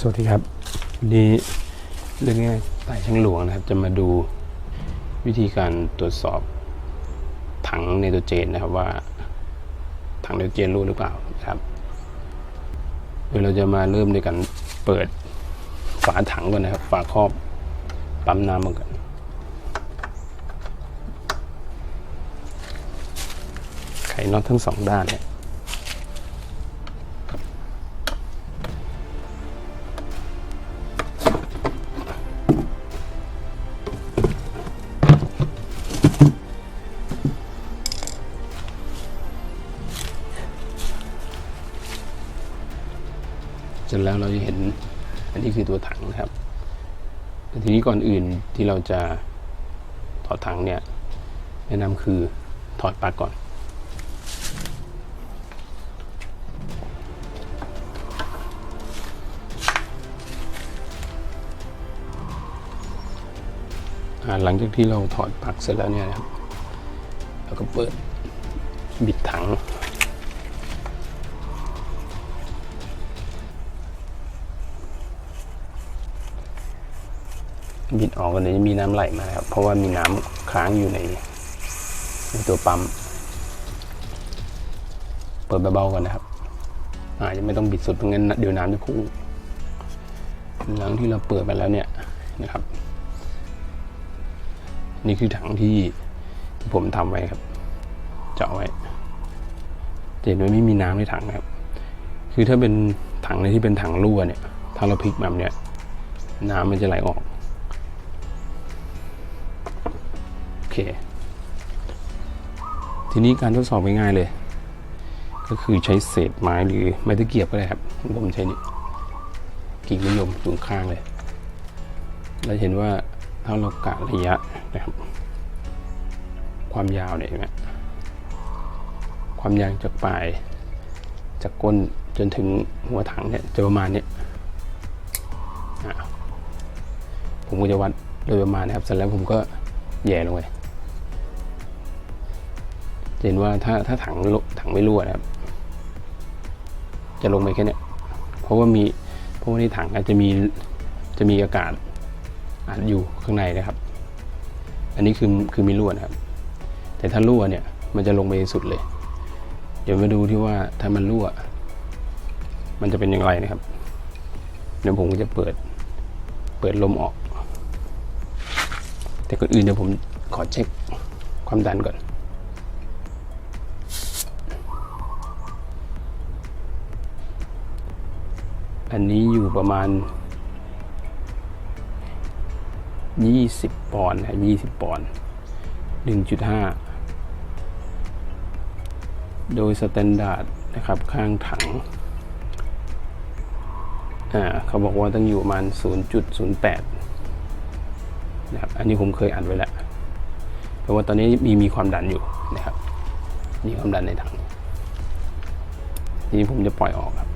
สวัสดีครับวันนี้เรื่องง่ายใต้ช่างหลวงนะครับ จะมาดูวิธีการตรวจสอบถังไนโตรเจนนะครับว่าถังไนโตรเจนรู้หรือเปล่านะครับโดยเราจะมาเริ่มในการเปิดฝาถังก่อนนะครับ ฝาครอบปั๊มน้ำมันก่อนไขน็อตทั้งสองด้านเนี่ย แล้วเราจะเห็นอันนี้คือตัวถังนะครับทีนี้ก่อนอื่นที่เราจะถอดถังเนี่ยแนะนำคือถอดปลั๊กก่อน หลังจากที่เราถอดปลั๊กเสร็จแล้วเนี่ยนะครับเราก็เปิดบิดถัง บิดออกกันเลยจะมีน้ำไหลมาครับ เพราะว่ามีน้ำค้างอยู่ในในตัวปั๊ม เปิดเบาๆก่อนนะครับอาจจะไม่ต้องบิดสุดเพราะงั้นเดี๋ยวน้ำจะพุ่งหลังที่เราเปิดไปแล้วเนี่ยนะครับ นี่คือถังที่ที่ผมทำไว้ครับ เจาะไว้จะเห็นว่าไม่มีน้ำในถังนะครับ คือถ้าเป็นถังในที่เป็นถังรั่วเนี่ย ถ้าเราพลิกแบบเนี้ยน้ำมันจะไหลออก เค ทีนี้การทดสอบง่ายๆเลย ก็คือใช้เศษไม้หรือไม้ตะเกียบก็ได้ครับ ผมใช้นี่กิ่งมะยมอยู่ข้างเลยเราเห็นว่าถ้าเรากะระยะนะครับ ความยาวเนี่ยนไหมความยาวจากปลาย จากก้นจนถึงหัวถังเนี่ยจะประมาณเนี้ยผมก็จะวัดโดยประมาณนะครับ เสร็จแล้วผมก็แย่ลงไป เห็นว่าถ้าถ้าถังถังไม่รั่วนะครับ จะลงไปแค่นี้เพราะว่ามีเพราะว่าในถังอาจจะมีจะมีอากาศอัดอยู่ข้างในนะครับ อันนี้คือคือมีรั่วนะครับ แต่ถ้ารั่วเนี่ยมันจะลงไปสุดเลย เดี๋ยวมาดูที่ว่าถ้ามันรั่ว มันจะเป็นอย่างไรนะครับเดี๋ยวผมก็จะเปิด เปิดลมออก แต่ก่อนอื่นเดี๋ยวผมขอเช็คความดันก่อน อันนี้อยู่ประมาณ 20 ปอนด์นะ20 ปอนด์1.5 โดยสแตนดาร์ดนะครับข้างถังอ่าเขาบอกว่าต้องอยู่ประมาณ 0.08 นะครับ อันนี้ผมเคยอ่านไว้แล้ว เพราะว่าตอนนี้มีมีความดันอยู่นะครับ มีความดันในถัง ทีนี้ผมจะปล่อยออกครับ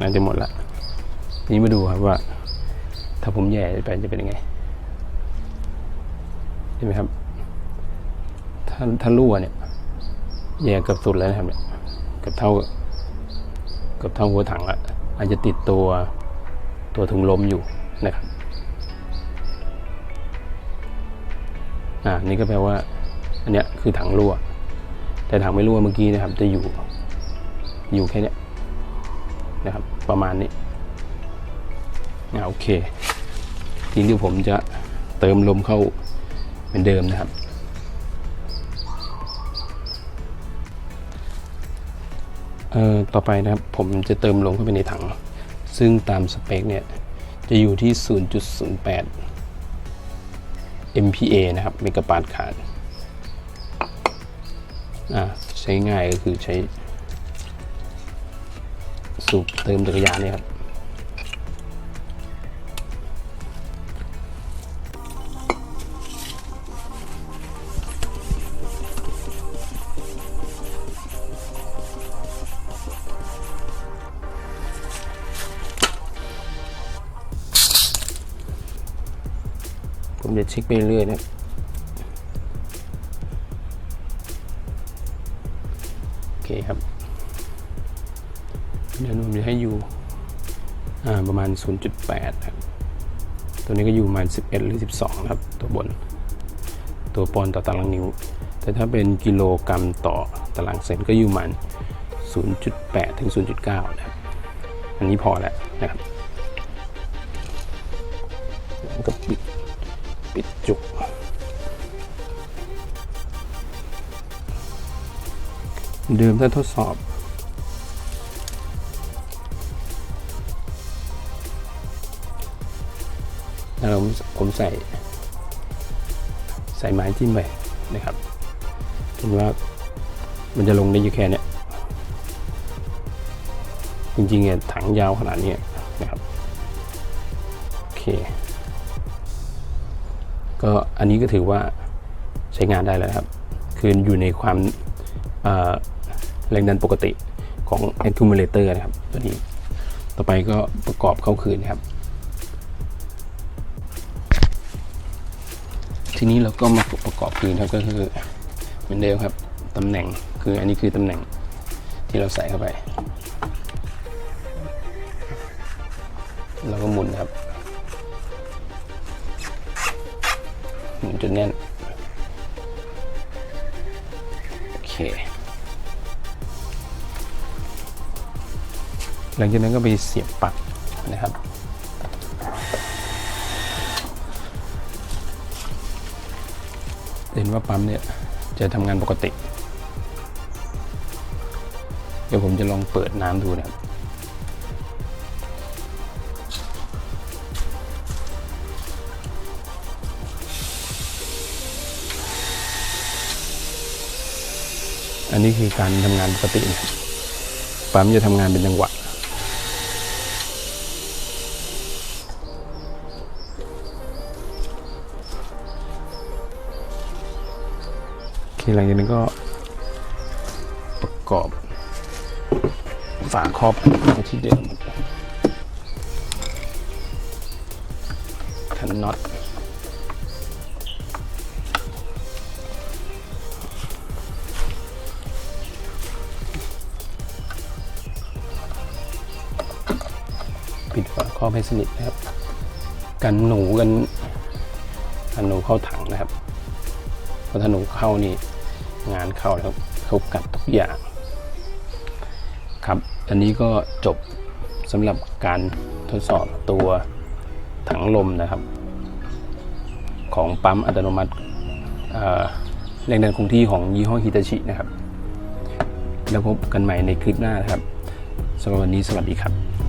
น่าจะหมดละทีนี้มาดูครับว่า ถ้าผมแย่ไปจะเป็นยังไงเห็นไหมครับ ถ้าถ้ารั่วเนี่ยแย่เกือบสุดแล้วนะครับเนี่ยเกือบเท่าเกือบเท่าหัวถังละอาจจะติดตัวตัวถุงลมอยู่นะครับอ่านี่ก็แปลว่า อันเนี้ยคือถังรั่ว แต่ถังไม่รั่วเมื่อกี้นะครับ จะอยู่อยู่แค่เนี้ย นะครับ ประมาณนี้อ่าโอเค ทีนี้ผมจะเติมลมเข้าเหมือนเดิมนะครับ เอ่อต่อไปนะครับผมจะเติมลมเข้าไปในถัง ซึ่งตามสเปคเนี่ย จะอยู่ที่ 0.08 MPa นะครับเมกะปาสคาดอ่าใช้ง่ายก็คือใช้ สูบเติมจักรยานเนี่ยครับผมจะเชิคไปเรื่อยนะโอเคครับ ประมาณ 0.8ครับตัวนี้ก็อยู่ประมาณ 11 หรือ 12นะครับ ตัวบน ตัวปอนด์ต่อตารางนิ้ว แต่ถ้าเป็นกิโลกรัมต่อตารางเซนก็อยู่ประมาณ 0.8 ถึง 0.9 นะครับ อันนี้พอแล้วนะครับแล้วก็ปิดปิดจุกเดิมถ้าทดสอบ แล้วผมผมใส่ ใส่ไม้จิ้มไปนะครับเห็นว่ามันจะลงได้อยู่แค่เนี้ยจริงๆเนี่ยถังยาวขนาดนี้นะครับโอเค ก็อันนี้ก็ถือว่าใช้งานได้แล้วครับ คืออยู่ในความแรงดันปกติของ accumulator นะครับตัวนี้ ต่อไปก็ประกอบเข้าคืนนะครับ ทีนี้เราก็มาประกอบคืนครับก็คือเหมือนเดิมครับตำแหน่งคืออันนี้คือตำแหน่งที่เราใส่เข้าไปเราก็หมุนครับหมุนจนแน่นโอเคหลังจากนั้นก็ไปเสียบปลั๊กนะครับ เห็นว่าปั๊มเนี่ยจะทำงานปกติ เดี๋ยวผมจะลองเปิดน้ำดูนะครับอันนี้คือการทำงานปกตินะปั๊มจะทำงานเป็นจังหวะ โอเคหลังจากนั้นก็ประกอบฝาครอบที่เดิมขันน็อตปิดฝาครอบให้สนิทนะครับ กันหนูกันกันหนูเข้าถังนะครับเพราะถ้าหนูเข้านี่ งานเข้าแล้วเขากัดทุกอย่าง ครับอันนี้ก็จบสำหรับการทดสอบตัวถังลมนะครับ ของปั๊มอัตโนมัติแรงดันคงที่ของยี่ห้อฮิตาชินะครับ แล้วพบกันใหม่ในคลิปหน้านะครับสำหรับวันนี้สวัสดีครับ